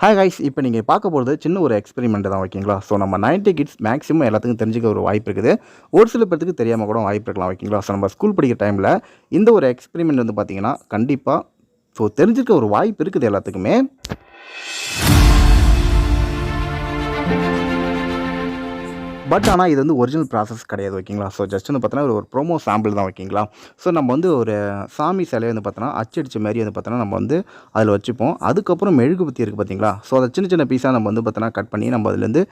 Hi ஹாய்ஸ் இப்போ நீங்கள் பார்க்க போகிறது சின்ன ஒரு எக்ஸ்பெரிமெண்ட் தான் ஓகேங்களா ஸோ நம்ம 90 கிட்ஸ் மேக்ஸிமம் எல்லாத்துக்கும் தெரிஞ்சுக்க ஒரு வாய்ப்பு இருக்குது. ஒரு சில பேர்த்துக்கு தெரியாமல் கூட வாய்ப்பு இருக்கலாம் ஓகேங்களா ஸோ நம்ம ஸ்கூல் படிக்கிற டைமில் இந்த ஒரு எக்ஸ்பெரிமெண்ட் வந்து பார்த்திங்கன்னா கண்டிப்பாக ஸோ தெரிஞ்சுக்க ஒரு வாய்ப்பு இருக்குது எல்லாத்துக்குமே. பட் ஆனால் இது வந்து ஒரிஜினல் ப்ராசஸ் கிடையாது ஓகேங்களா ஸோ ஜஸ்ட் வந்து பார்த்தோன்னா ஒரு ப்ரோமோ சாம்பிள் தான் ஓகேங்களா ஸோ நம்ம வந்து ஒரு சாமி சிலையை வந்து பார்த்தோன்னா அச்சடிச்ச மாதிரி வந்து பார்த்தோன்னா நம்ம வந்து அதில் வச்சுப்போம். அதுக்கப்புறம் மெழுகுபத்தி இருக்குது பார்த்தீங்களா ஸோ அதை சின்ன சின்ன பீஸாக நம்ம வந்து பார்த்தோன்னா கட் பண்ணி நம்ம அதுலேருந்து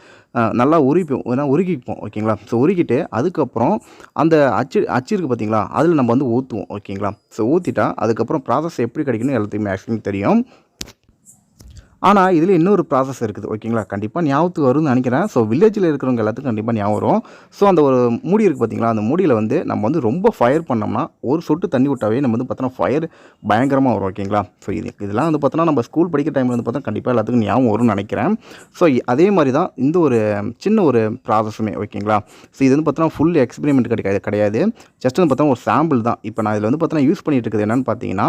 நல்லா உரிப்போம். ஏன்னா உருகிப்போம் ஓகேங்களா ஸோ உருகிட்டு அதுக்கப்புறம் அந்த அச்சு அச்சு இருக்குது பார்த்தீங்களா அதில் நம்ம வந்து ஊற்றுவோம் ஓகேங்களா ஸோ ஊற்றிட்டா அதுக்கப்புறம் ப்ராசஸ் எப்படி கிடைக்குன்னு எல்லாத்துக்குமே மேக்ஸிமம் தெரியும். ஆனால் இதில் இன்னொரு ப்ராசஸ் இருக்குது. ஓகேங்களா கண்டிப்பாக ஞாபகத்துக்கு வரும்னு நினைக்கிறேன். ஸோ வில்லேஜில் இருக்கிறவங்க எல்லாத்துக்கும் கண்டிப்பாக ஞாபகம் வரும். ஸோ அந்த ஒரு மூடி இருக்குது பார்த்தீங்களா அந்த மூடியில் வந்து நம்ம வந்து ரொம்ப ஃபயர் பண்ணோம்னா ஒரு சொட்டு தண்ணி விட்டாவே நம்ம வந்து பார்த்தோன்னா ஃபயர் பயங்கரமாக வரும். ஓகேங்களா ஸோ இது இதெல்லாம் வந்து பார்த்தோன்னா நம்ம ஸ்கூல் படிக்கிற டைமில் வந்து பார்த்தா கண்டிப்பாக எல்லாத்துக்கும் ஞாபகம் வரும்னு நினைக்கிறேன். ஸோ அதே மாதிரி தான் இந்த ஒரு சின்ன ஒரு ப்ராசஸுமே ஓகேங்களா ஸோ இது வந்து பார்த்தோன்னா ஃபுல் எக்ஸ்பெரிமெண்ட் கிடையாது கிடையாது. ஜஸ்ட் வந்து பார்த்தா ஒரு சாம்பிள் தான். இப்போ நான் இதில் வந்து பார்த்தோன்னா யூஸ் பண்ணிகிட்டு இருக்குது என்னென்னு பார்த்தீங்கன்னா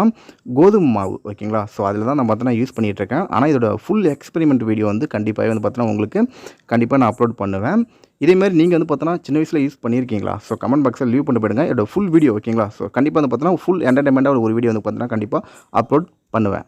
கோதுமை மாவு. ஓகேங்களா ஸோ அதில் தான் நான் பார்த்தோன்னா யூஸ் பண்ணிகிட்டு இருக்கேன். ஆனால் இதோட ஃபுல் எக்ஸ்பெரிமெண்ட் வீடியோ வந்து கண்டிப்பாக வந்து பார்த்தோன்னா உங்களுக்கு கண்டிப்பாக நான் அப்லோட் பண்ணுவேன். இதேமாதிரி நீங்கள் வந்து பார்த்தோன்னா சின்ன வயசில் யூஸ் பண்ணியிருக்கீங்களா ஸோ கமெண்ட் பாக்ஸில் லீவ் பண்ணி போயிடுங்க. இதோட ஃபுல் வீடியோ ஓகேங்களா ஸோ கண்டிப்பாக வந்து பார்த்தோன்னா ஃபுல் என்டர்டைன்மெண்ட்டாக ஒரு வீடியோ வந்து பார்த்தீங்கன்னா கண்டிப்பாக அப்லோட் பண்ணுவேன்.